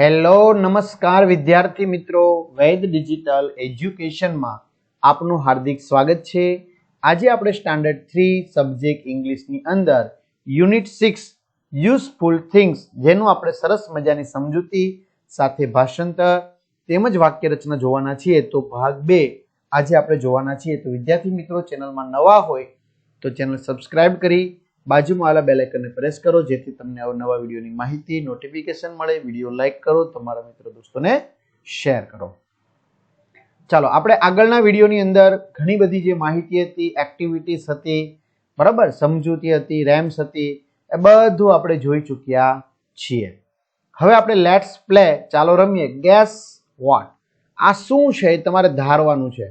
Hello, નમસ્કાર વિદ્યાર્થી મિત્રો. વૈદ ડિજિટલ એજ્યુકેશનમાં આપનું હાર્દિક સ્વાગત છે. આજે આપણે સ્ટાન્ડર્ડ થ્રી સબ્જેક્ટ ઇંગ્લિશની અંદર યુનિટ સિક્સ, યુઝફુલ થિંગ્સ, જેનું આપણે સરસ મજાની સમજૂતી સાથે ભાષાંતર તેમજ વાક્ય રચના જોવાના છીએ, તો ભાગ બે આજે આપણે જોવાના છીએ. તો વિદ્યાર્થી મિત્રો, ચેનલમાં નવા હોય તો ચેનલ સબસ્ક્રાઇબ કરી બાજુમાં આવેલા બેલ આઇકનને પ્રેસ કરો, જેથી તમને અવનવા વિડીયોની માહિતી નોટિફિકેશન મળે. વીડિયો લાઇક કરો, તમારા મિત્રો દોસ્તોને શેર કરો. ચાલો, આપણે આગળના વિડીયોની અંદર ઘણી બધી જે માહિતી હતી એક્ટિવિટીઝ હતી, બરાબર, સમજૂતી હતી રેમ્સ હતી, એ બધું આપણે જોઈ ચૂક્યા છીએ. હવે આપણે લેટ્સ પ્લે ચાલો રમીએ. ગેસ વોટ આ શું છે? એ તમારે ધારવાનું છે.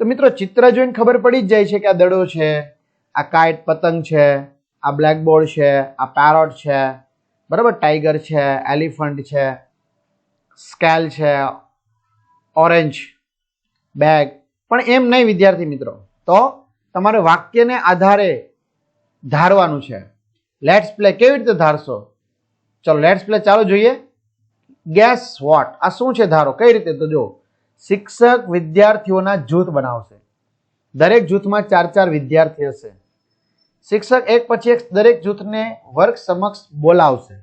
તો મિત્રો, ચિત્ર જોઈને ખબર પડી જ જાય છે કે આ દડો છે, આ કાઇટ પતંગ છે આ બ્લેકબોર્ડ છે, આ પેરોટ છે, બરાબર? ટાઈગર છે એલિફન્ટ છે સ્કેલ છે ઓરેન્જ બેગ પણ એમ નહીં, વિદ્યાર્થી મિત્રો. તો તમારે વાક્યને આધારે ધારવાનું છે. લેટ્સ પ્લે કેવી રીતે ધારશો? ચલો લેટ્સ પ્લે ચાલો જોઈએ. ગેસ વોટ આ શું છે ધારો? કઈ રીતે? તો જો શિક્ષક વિદ્યાર્થીઓના જૂથ બનાવશે. દરેક જૂથમાં ચાર ચાર વિદ્યાર્થી હશે. શિક્ષક એક પછી એક દરેક જૂથને વર્ગ સમક્ષ બોલાવશે.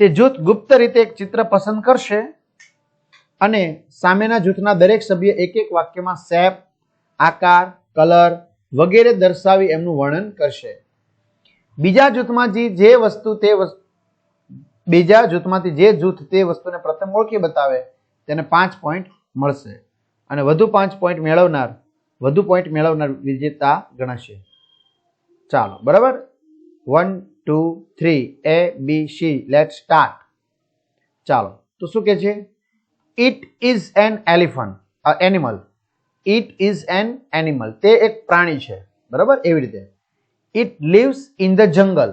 તે જૂથ ગુપ્ત રીતે એક ચિત્ર પસંદ કરશે અને સામેના જૂથના દરેક સભ્ય એક એક વાક્યમાં શેપ આકાર, કલર વગેરે દર્શાવી એમનું વર્ણન કરશે. બીજા જૂથમાં જે જે વસ્તુ તે બીજા જૂથમાંથી જે જૂથ તે વસ્તુને પ્રથમ ઓળખી બતાવે તેને પાંચ પોઈન્ટ મળશે અને વધુ પાંચ પોઈન્ટ મેળવનાર, વધુ પોઈન્ટ મેળવનાર વિજેતા ગણાશે. ચાલો, બરાબર? One two three A B C let start ચાલો, તો શું કે છે? It is an elephant animal it is an animal તે એક પ્રાણી છે, બરાબર? એવી રીતે. It lives in the jungle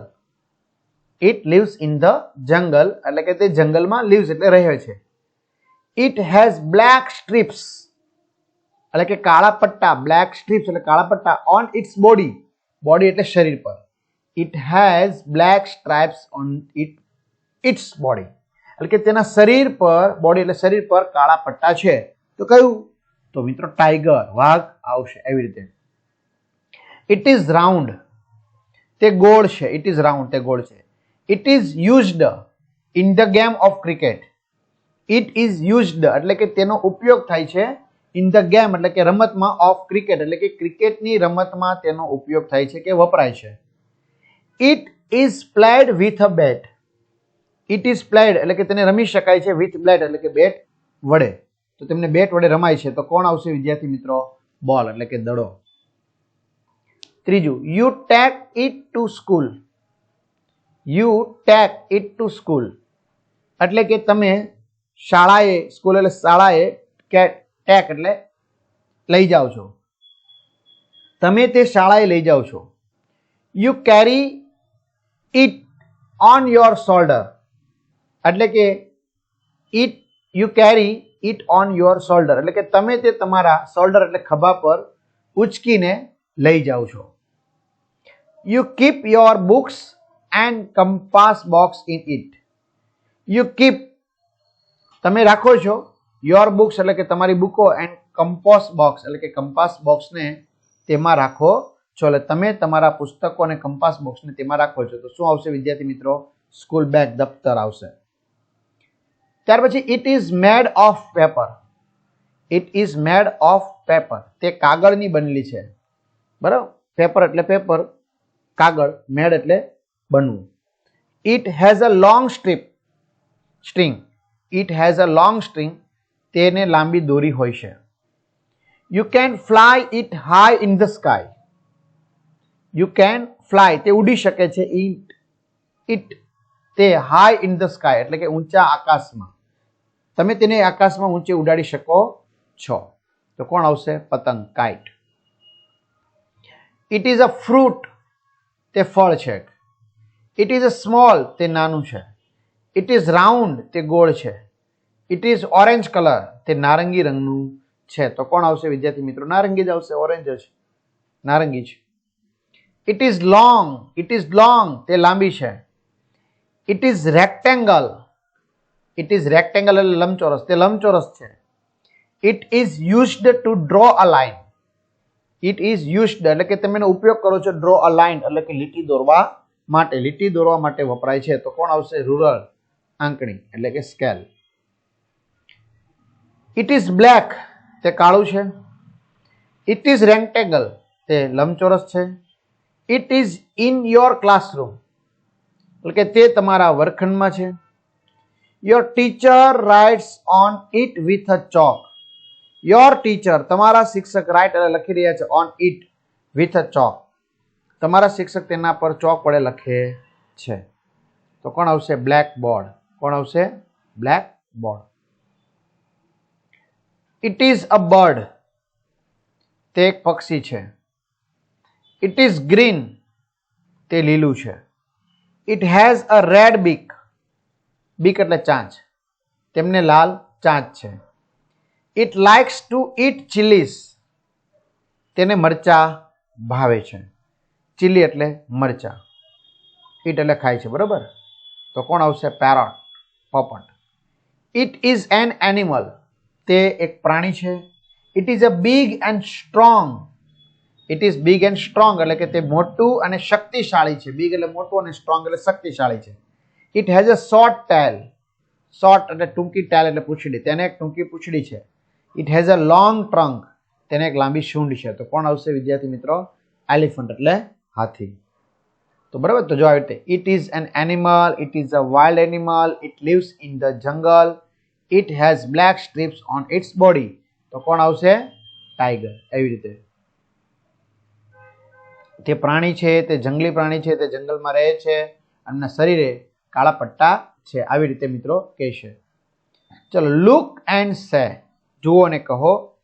it lives in the jungle એટલે કે તે જંગલમાં લીવ્સ એટલે રહે છે. ઇટ હેઝ બ્લેક સ્ટ્રીપ્સ એટલે કે કાળા પટ્ટા બ્લેક સ્ટ્રીપ્સ એટલે કાળા પટ્ટા ઓન ઇટ્સ બોડી બોડી એટલે શરીર પર. It has black stripes on it its body એટલે કે તેના શરીર પર બોડી એટલે શરીર પર કાળા પટ્ટા છે. તો કયું? તો મિત્રો ટાઈગર વાઘ આવશે એવી રીતે. ઇટ ઇઝ રાઉન્ડ તે ગોળ છે. ઇટ ઇઝ રાઉન્ડ તે ગોળ છે. It is used in the game of cricket it is used એટલે કે તેનો ઉપયોગ થાય છે ઇન ધ ગેમ એટલે કે રમતમાં ઓફ ક્રિકેટ એટલે કે ક્રિકેટની રમતમાં તેનો ઉપયોગ થાય છે કે વપરાય છે. It is played with a bat it is played એટલે કે તેને રમી શકાય છે વિથ બ્લેડ એટલે કે બેટ વડે. તો તેમને બેટ વડે રમાય છે. તો કોણ આવશે વિદ્યાર્થી મિત્રો? બોલ એટલે કે દડો. ત્રીજું you take it to school you take it to school એટલે કે તમે શાળાએ સ્કૂલ એટલે શાળાએ કે ટેક એટલે લઈ જાઓ છો. તમે તે શાળાએ લઈ જાઓ છો. You carry it on your shoulder એટલે કે it you carry it on your shoulder એટલે કે તમે તે તમારા શોલ્ડર એટલે ખભા પર ઉચકીને લઈ જાઓ છો. You keep your books and compass box in it you keep તમે રાખો છો યોર બુક્સ એટલે કે તમારી બુકો એન્ડ કમ્પોસ બોક્સ એટલે કે કંપાસ બોક્સને તેમાં રાખો. છો એટલે તમે તમારા પુસ્તકો અને કંપાસ બોક્સને તેમાં રાખો છો, તો શું આવશે વિદ્યાર્થી મિત્રો? સ્કૂલ બેગ દફતર આવશે. ત્યાર પછી it is made of paper it is made of paper તે કાગળની બનેલી છે. બરાબર? પેપર એટલે પેપર કાગળ મેડ એટલે બનવું. It has a long strip string it has a long string તેને લાંબી દોરી હોય છે. You can fly it high in the sky you can fly તે ઉડી શકે છે. ઇટ ઇટ તે હાઈ ઇન ધ સ્કાય એટલે કે ઊંચા આકાશમાં. તમે તેને આકાશમાં ઊંચે ઉડાડી શકો છો. તો કોણ આવશે? પતંગ kite it is a fruit તે ફળ છે. ઇટ ઇઝ અ સ્મોલ તે નાનું છે. ઇટ ઇઝ રાઉન્ડ તે ગોળ છે. ઇટ ઇઝ ઓરેન્જ કલર તે નારંગી રંગનું છે. તો કોણ આવશે? વિદ્યાર્થી મિત્રો, નારંગી જ આવશે. ઓરેન્જ જ. નારંગી છે it is long it is long તે લાંબી છે. It is rectangle it is rectangle એટલે લંબચોરસ. તે લંબચોરસ છે. It is used to draw a line it is used એટલે કે તમે એનો ઉપયોગ કરો છો ડ્રો અ લાઇન એટલે કે લીટી દોરવા માટે. લીટી દોરવા માટે વપરાય છે. તો કોણ આવશે? રૂરલ આંકણી એટલે કે સ્કેલ ઇટ ઇઝ બ્લેક તે કાળું છે. ઇટ ઇઝ રેક્ટેંગલ તે લંબચોરસ છે. It is in your classroom એટલે કે તે તમારા વર્ગખંડમાં છે. Your teacher writes on it with a chalk your teacher તમારા શિક્ષક રાઇટ એટલે લખી રહ્યા છે on it with a chalk તમારા શિક્ષક તેના પર ચોક વડે લખે છે. તો કોણ આવશે? બ્લેક બોર્ડ કોણ આવશે? Blackboard it is a bird તે એક પક્ષી છે. ઇટ ઇઝ ગ્રીન તે લીલું છે. ઇટ હેઝ અ રેડ બીક બીક એટલે ચાંચ. તેમને લાલ ચાંચ છે. It likes to eat chillies તેને મરચા ભાવે છે. ચીલી એટલે મરચા. ઇટ એટલે ખાય છે, બરોબર? તો કોણ આવશે? પેરોટ પોપટ ઇટ ઇઝ એન એનિમલ તે એક પ્રાણી છે. It is a big and strong it is big and strong એટલે કે તે મોટું અને શક્તિશાળી છે. બિગ એટલે મોટું અને સ્ટ્રોંગ એટલે શક્તિશાળી છે. It has a short tail short એટલે ટૂંકી ટેલ એટલે પૂછડી. તેને એક ટૂંકી પૂછડી છે. It has a long trunk તેને એક લાંબી સૂંઢ છે. તો કોણ આવશે વિદ્યાર્થી મિત્રો? એલિફન્ટ એટલે હાથી. તો બરાબર? તો જો આવી રીતે. It is an animal it is a wild animal it lives in the jungle it has black stripes on its body તો કોણ આવશે? ટાઈગર એવી રીતે. તે પ્રાણી છે, તે જંગલી પ્રાણી છે, તે જંગલમાં રહે છે એમના શરીરે કાળા પટ્ટા છે. આવી રીતે મિત્રો કહેશે. ચલો લુક એન્ડ સે જુઓ ને કહો.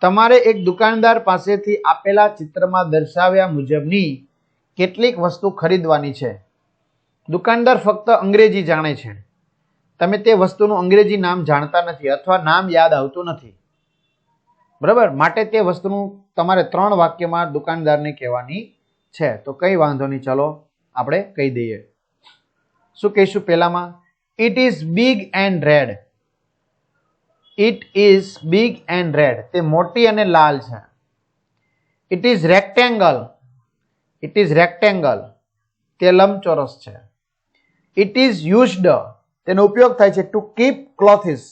તમારે એક દુકાનદાર પાસેથી આપેલા ચિત્રમાં દર્શાવ્યા મુજબની કેટલીક વસ્તુ ખરીદવાની છે. દુકાનદાર ફક્ત અંગ્રેજી જાણે છે. તમે તે વસ્તુનું અંગ્રેજી નામ જાણતા નથી અથવા નામ યાદ આવતું નથી. બરાબર? માટે તે વસ્તુનું તમારે ત્રણ વાક્યમાં દુકાનદારને કહેવાની છે. તો કઈ વાંધો નહીં, ચલો આપણે કહી દઈએ. શું કહીશું પહેલામાં? It is big and red it is big and red તે મોટી અને લાલ છે. It is rectangle it is rectangle તે લંબચોરસ છે. ઇટ ઇઝ યુઝડ તેનો ઉપયોગ થાય છે ટુ કીપ ક્લોથિસ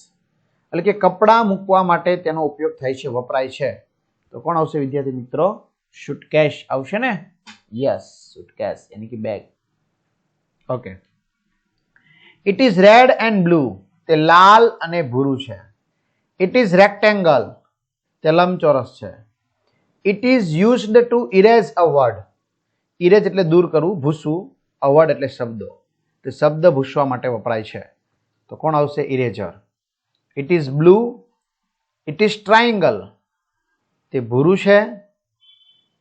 એટલે કે કપડાં મૂકવા માટે તેનો ઉપયોગ થાય છે, વપરાય છે. તો કોણ આવશે વિદ્યાર્થી મિત્રો? સુટકેશ આવશે ને? યસ સુટકેશ એની કે bag okay it is red and blue તે લાલ અને ભૂરું છે. ઇટ ઇઝ રેક્ટેંગલ તે લંબચોરસ છે. It is used to erase a word erase એટલે દૂર કરવું, ભૂસવું. અવર્ડ એટલે શબ્દો. તે શબ્દ ભૂસવા માટે વપરાય છે. તો કોણ આવશે? Eraser it is blue it is triangle તે ભૂરું છે.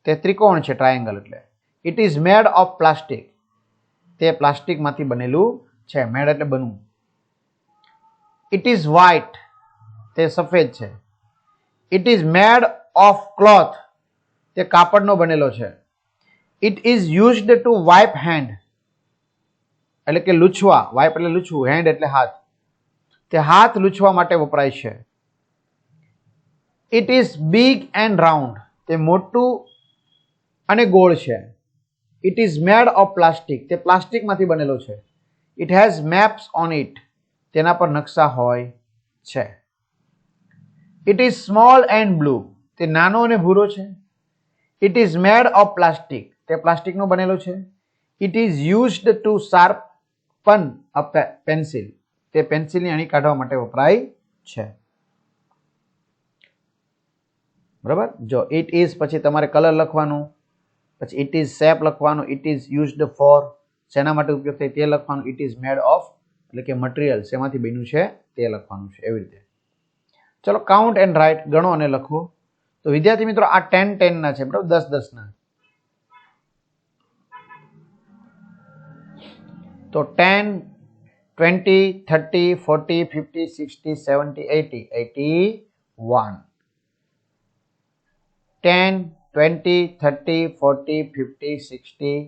તે ત્રિકોણ છે ટ્રાયંગલ એટલે. It is made of plastic તે પ્લાસ્ટિકમાંથી બનેલું છે. મેડ એટલે બનવું. ઇટ ઇઝ વ્હાઇટ તે સફેદ છે. It is made of cloth તે કાપડનો બનેલો છે. It is used to wipe hand એટલે કે લૂછવા, વાઇપ એટલે લૂછવું, હેન્ડ એટલે હાથ. તે હાથ લૂછવા માટે વપરાય છે. It is big and round તે મોટું અને ગોળ છે. It is made of plastic તે પ્લાસ્ટિકમાંથી બનેલો છે. It has maps on it તેના પર નકશા હોય છે. It is small and blue તે નાનો અને ભૂરો છે. It is made of plastic તે પ્લાસ્ટિકનો બનેલો છે. It is used to sharpen a pencil. તે પેન્સિલની અણી કાઢવા માટે વપરાય છે. બરાબર? જો ઇટ ઇઝ પછી તમારે કલર લખવાનું, પછી ઇટ ઇઝ શેપ લખવાનું ઇટ ઇઝ યુઝડ ફોર શેના માટે ઉપયોગ થાય તે લખવાનું ઇટ ઇઝ મેડ ઓફ એટલે કે મટીરિયલ શેમાંથી બન્યું છે તે લખવાનું છે, એવી રીતે. ચલો કાઉન્ટ એન્ડ રાઇટ ગણો અને લખો. તો વિદ્યાર્થી મિત્રો, આ ટેન ટેનના છે, બરાબર? દસ દસના. તો ten, twenty, thirty, forty, fifty, sixty, seventy eighty eighty one. Ten, twenty, thirty, forty, fifty, sixty,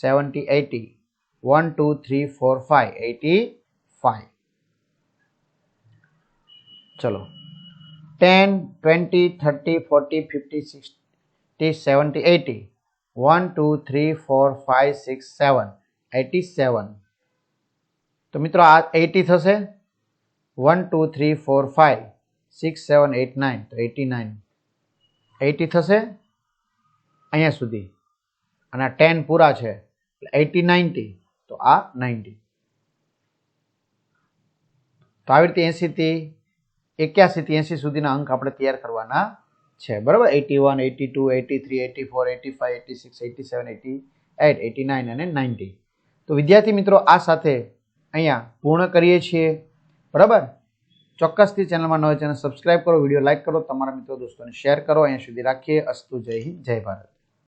seventy eighty one, two, three, four five eighty five ચલો. Ten, twenty, thirty, forty, fifty, sixty, seventy eighty one, two, three, four five six, seven. Eighty seven તો મિત્રો આ eighty થશે. One two three four five six seven eight nine તો eighty nine eighty થશે અહીંયા સુધી. અને ટેન પૂરા છે. એટી નાઇન્ટી તો આ નાઇન્ટી તો આવી રીતે એંસીથી એક્યાસીથી એંસી સુધીના અંક આપણે તૈયાર કરવાના છે. બરાબર? Eighty one eighty two eighty three eighty four eighty five eighty six eighty seven eighty eight eighty nine અને નાઇન્ટી તો વિદ્યાર્થી મિત્રો, આ સાથે અહીંયા પૂર્ણ કરીએ છીએ. બરાબર? ચોક્કસથી ચેનલમાં નવા ચેનલ સબસ્ક્રાઇબ કરો, વીડિયો લાઇક કરો, તમારા મિત્રો, દોસ્તોને શેર કરો. અહીંયા સુધી રાખીએ. અસ્તુ જય હિન્દ, જય ભારત.